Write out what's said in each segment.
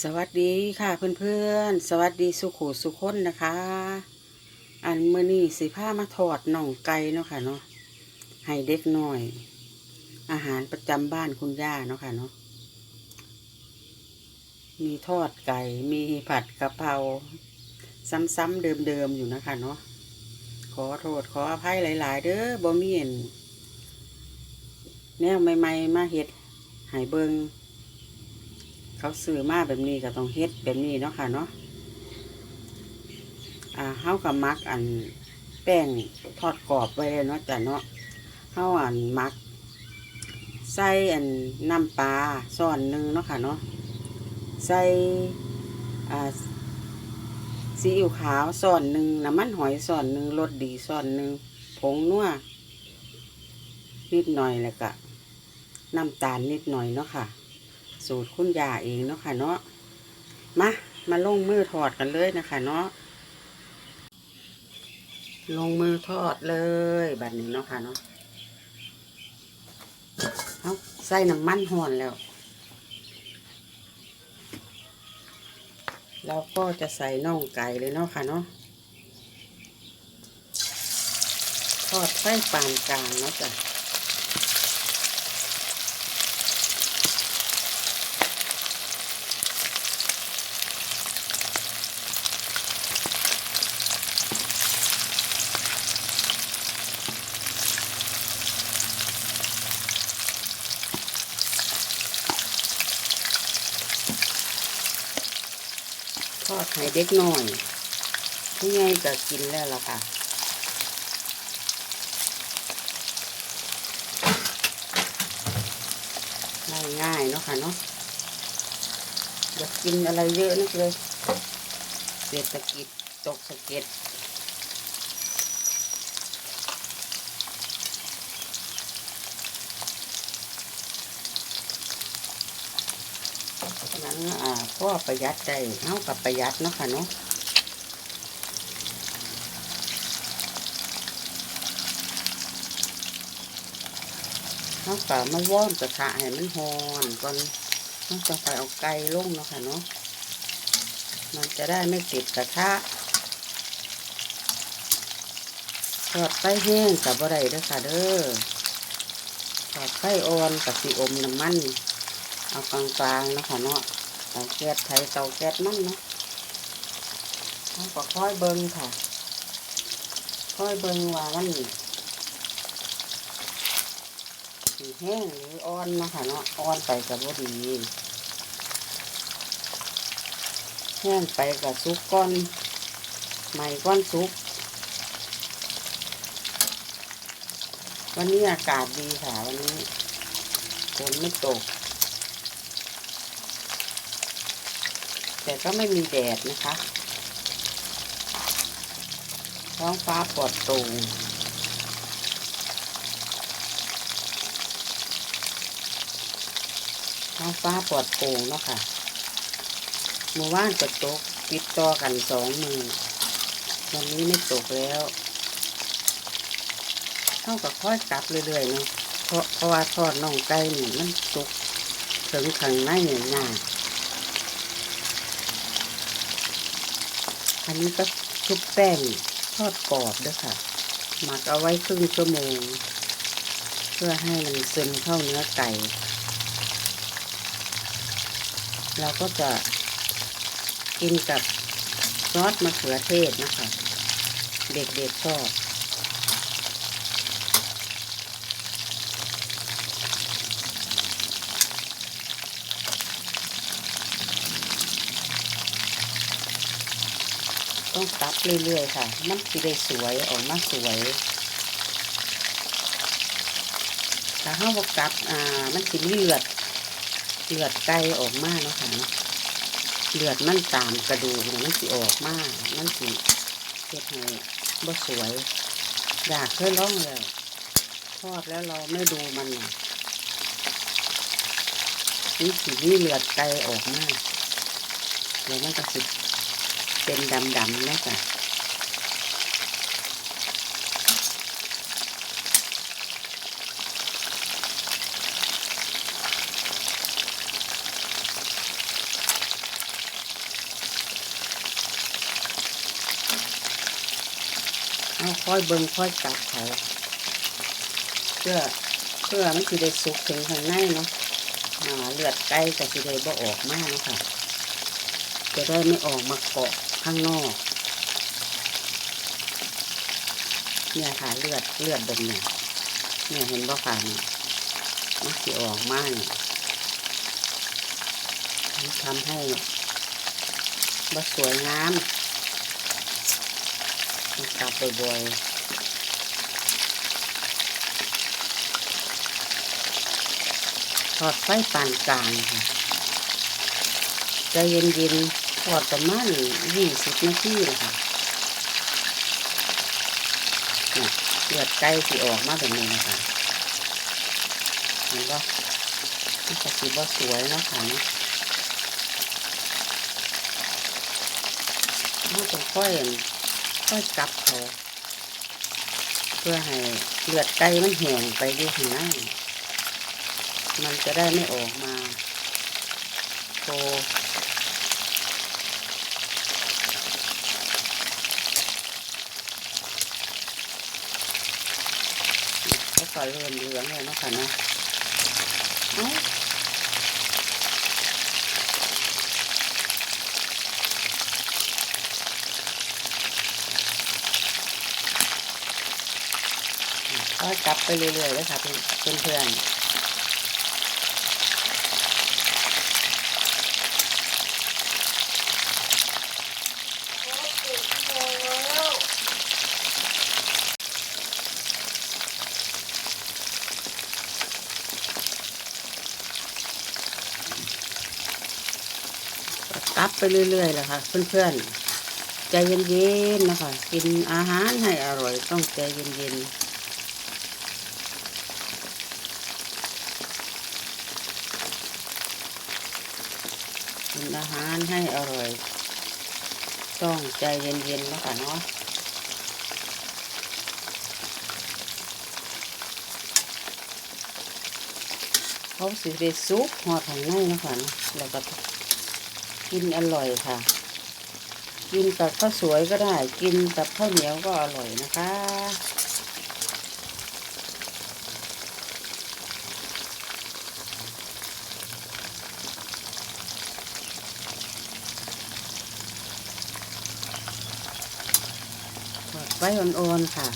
สวัสดีค่ะเพื่อนๆ สวัสดีสุขุสุคนนะคะ อันเมื่อนี้สิผ้ามาทอดน่องไก่เนาะค่ะเนาะให้เด็กหน่อย อาหารประจำบ้านคุณย่าเนาะค่ะเนาะมีทอดไก่มีผัดกะเพราซ้ำๆเดิมๆอยู่นะคะเนาะขอโทษขออภัยหลาย ๆ เด้อบ่มีเห็นแนวใหม่ ๆ มาเฮ็ดให้เบิง เขาซื้อมาแบบนี้ก็ต้องเฮ็ดแบบนี้เนาะค่ะเนาะอ่าเฮากับมักอันแป้งทอดกรอบไว้เลยเนาะจ้ะเนาะเฮาอันมักใส่อันน้ำปลาส่วนหนึ่งเนาะค่ะเนาะใส่อ่าซีอิ๊วขาวส่วนหนึ่งน้ำมันหอยส่วนหนึ่งรสดีส่วนหนึ่งผงนัวนิดหน่อยแล้วก็น้ำตาลนิดหน่อยเนาะค่ะ สูตรคุณยาเองเนาะค่ะเนาะมามาลงมือทอดกันเลยนะคะ เนาะลงมือทอดเลยแบบนี้เนาะค่ะเนาะเอาใส่น้ำมันห่อนแล้ว เราก็จะใส่น่องไก่เลยเนาะค่ะเนาะทอดไฟปานกลางเนาะจ้ะ ให้เด็กหน่อย ผู้ใหญ่ก็กินแล้วล่ะค่ะง่ายๆเนาะค่ะเนาะอยากกินอะไรเยอะนักเลยเศรษฐกิจตกสะเก็ด อ่าพ่อประหยัดได้เท่ากับประหยัดเนาะค่ะเนาะเขาก็มาว่อนกระทะให้มันหอนก่อนเขาจะไปเอาไก่ลงเนาะค่ะเนาะมันจะได้ไม่ติดกระทะทอดไฟแห้งกับอะไรเด้อค่ะเด้อทอดไฟอ่อนกับสีอมน้ำมัน เอากลางๆเนาะค่ะเนาะ เตาแก๊สไทยเตาแก๊สมันเนาะเขาก็ค่อยเบิ้งค่ะ ค่อยเบิ้งว่ามันสีแห้งหรืออ่อนเนาะค่ะเนาะอ่อนไปกับบ่ดีแห้งไปกับซุกก้อนใหม่ก้อนซุกวันนี้อากาศดีค่ะวันนี้ฝนไม่ตก แต่ก็ไม่มีแดดนะคะ ท้องฟ้าปลอดโปร่งท้องฟ้าปลอดโปร่งเนาะค่ะเมื่อวานก็ตกติดต่อกันสองมือวันนี้ไม่ตกแล้วเท่ากับค่อยกลับเรื่อยๆเนาะเพราะเพราะว่าทอดน่องไก่นี่มันสุกถึงข้างในหนึ่งหน้า อันนี้ก็ชุบแป้งทอดกรอบด้วยค่ะ หมักเอาไว้ครึ่งชั่วโมง เพื่อให้มันซึมเข้าเนื้อไก่ เราก็จะกินกับซอสมะเขือเทศนะคะ เด็กๆชอบ ต้องตับเรื่อยๆค่ะ มันจะได้สวยออกมาสวยถ้าห้าวกลับอ่า มันสิมีเลือด เลือดไก่ออกมาเนาะค่ะเนาะ เลือดมันตามกระดูกมันสิออกมา มันสิเฮ็ดให้บ่สวย อยากเคยร้องแล้วทอดแล้วเราไม่ดูมันนี่สิมีเลือดไก่ออกมาเดี๋ยวมันก็สิ เป็นดำๆนะจ๊ะเอาค่อยเบิ่งค่อยจับเขาเพื่อเพื่อมันสิได้สุกถึงข้างในเนาะเลือดไก่ก็สิได้บ่ออกมากนะค่ะจะได้ไม่ออกมาเกาะ ข้างนอก เนี่ยค่ะเลือดเลือดแบบเนี่ยเนี่ยเห็นบ่ค่ะเนี่ยมันสิออกมากเนี่ยทำให้บ่สวยงามต้องกลับบ่อยๆทอดไฟปานกลางค่ะใจเย็นๆ ทอดประมาณยี่สิบนาทีนะคะเลือดไก่สิออกมาแบบนี้นะคะเห็นบ่มันก็สิบ่สวยนะคะนาะเราต้องค่อยค่อยกลับเขาเพื่อให้เลือดไก่มันแห้งไปอยู่ข้างในมันจะได้ไม่ออกมาโต แล้วก็เริ่มเหลืองแล้วเนาะค่ะเนาะเอ้าก็กลับไปเรื่อยๆเลยค่ะเพื่อนๆ ตับ ไปเรื่อยๆแหละค่ะ เพื่อนๆ ใจเย็นๆนะคะ กินอาหารให้อร่อยต้องใจเย็นๆกินอาหารให้อร่อย ต้องใจเย็นๆนะคะเนาะเขาสิได้ซุปหอดทางในนะคะแล้วก็ กินอร่อยค่ะ กินกับข้าวสวยก็ได้ กินกับข้าวเหนียวก็อร่อยนะคะทอดไฟอ่อนๆค่ะ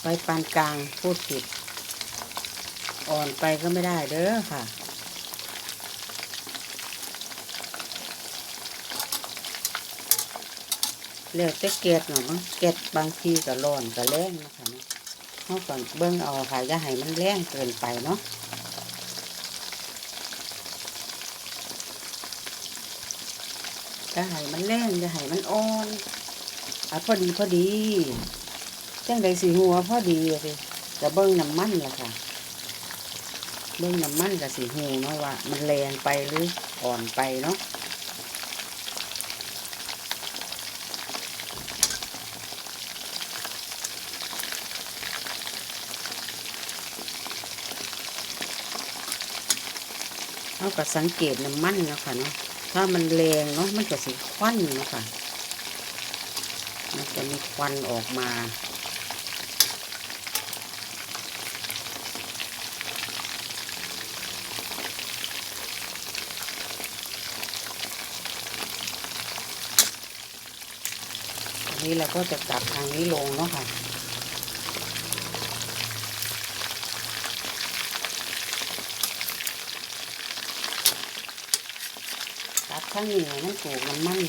ไฟปานกลางพูดผิด อ่อนไปก็ไม่ได้เด้อค่ะ เลือกจะเกล็ดหน่อยมั้งเกล็ดบางทีก็ร้อนก็แรงนะคะเนาะเขาก่อนเบิ้งเอาค่ะอย่าให้มันแรงเกินไปเนาะอย่าให้มันแรงอย่าให้มันอ่อนเอาพอดีพอดีจังใดสีหัวพอดีเลยสิจะเบิ้งน้ำมันละค่ะ เบิ้งน้ำมันกับสีหูเนาะว่า มันแรงไปหรืออ่อนไปเนาะ เราก็สังเกตน้ำมันนะค่ะเนาะถ้ามันแรงเนาะมันก็สิควันนะค่ะมันจะมีควันออกมาอันนี้เราก็จะกลับทางนี้ลงเนาะค่ะ ตัดข้างนี้ให้มันถูมันมัน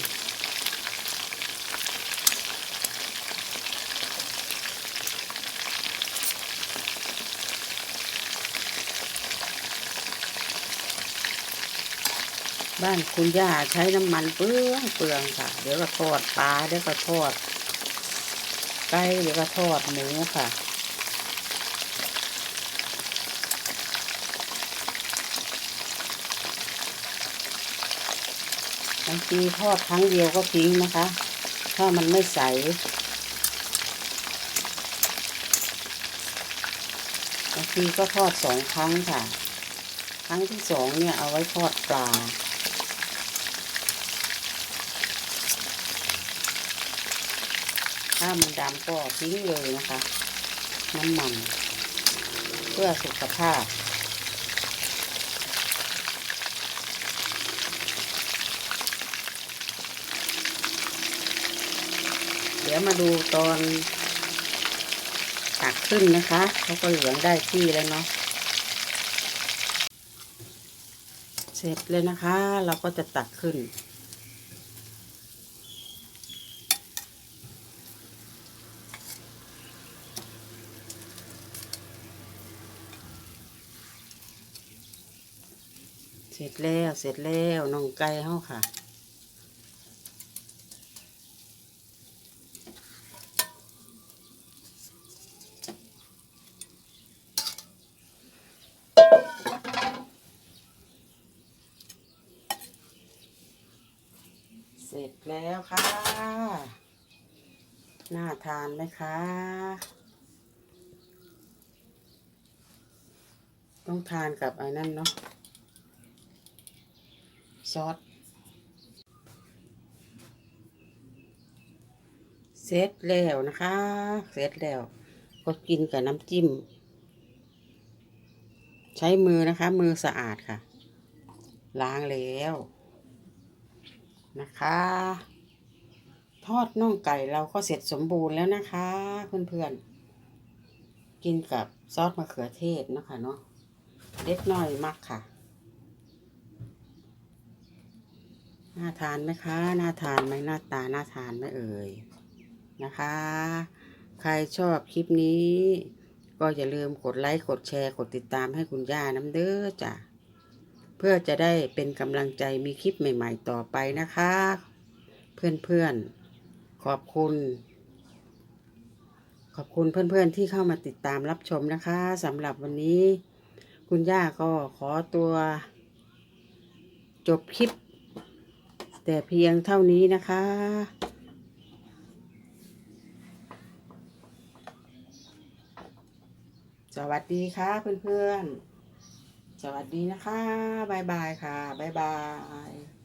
บ้านคุณย่าใช้น้ำมันเปลืองเปลืองค่ะ เดี๋ยวก็ทอดปลาเดี๋ยวก็ทอดไก่เดี๋ยวก็ทอดหมูค่ะ บางทีทอดครั้งเดียวก็ทิ้งนะคะ ถ้ามันไม่ใส บางทีก็ทอดสองครั้งค่ะ ครั้งที่สองเนี่ยเอาไว้ทอดปลาถ้ามันดำก็ทิ้งเลยนะคะ น้ำมัน เพื่อสุขภาพ ดี๋ยวมาดูตอนตักขึ้นนะคะเขาก็เหลืองได้ที่แล้วเนาะเสร็จเลยนะคะ เราก็จะตักขึ้น เสร็จแล้วเสร็จแล้วน้องไก่เฮาค่ะ เสร็จแล้วค่ะ น่าทานไหมคะ ต้องทานกับไอ้นั่นเนาะ ซอส เสร็จแล้วนะคะ เสร็จแล้ว ก็กินกับน้ำจิ้ม ใช้มือนะคะ มือสะอาดค่ะ ล้างแล้ว นะคะ ทอดน่องไก่เราก็เสร็จสมบูรณ์แล้วนะคะ เพื่อนๆ กินกับซอสมะเขือเทศนะคะเนาะเล็กน้อยมากค่ะ น่าทานไหมคะ น่าทานไหมหน้าตา น่าทานไหมเอ่ย นะคะ ใครชอบคลิปนี้ ก็อย่าลืมกดไลค์ กดแชร์ กดติดตามให้คุณย่าน้ำเด้อจ้ะ เพื่อจะได้เป็นกำลังใจมีคลิปใหม่ ๆ ต่อไปนะคะ เพื่อนๆ ขอบคุณ ขอบคุณเพื่อนๆที่เข้ามาติดตามรับชมนะคะสำหรับวันนี้ คุณย่าก็ขอตัว จบคลิป แต่เพียงเท่านี้นะคะสวัสดีค่ะเพื่อนๆ สวัสดีนะคะบายบายค่ะบายบาย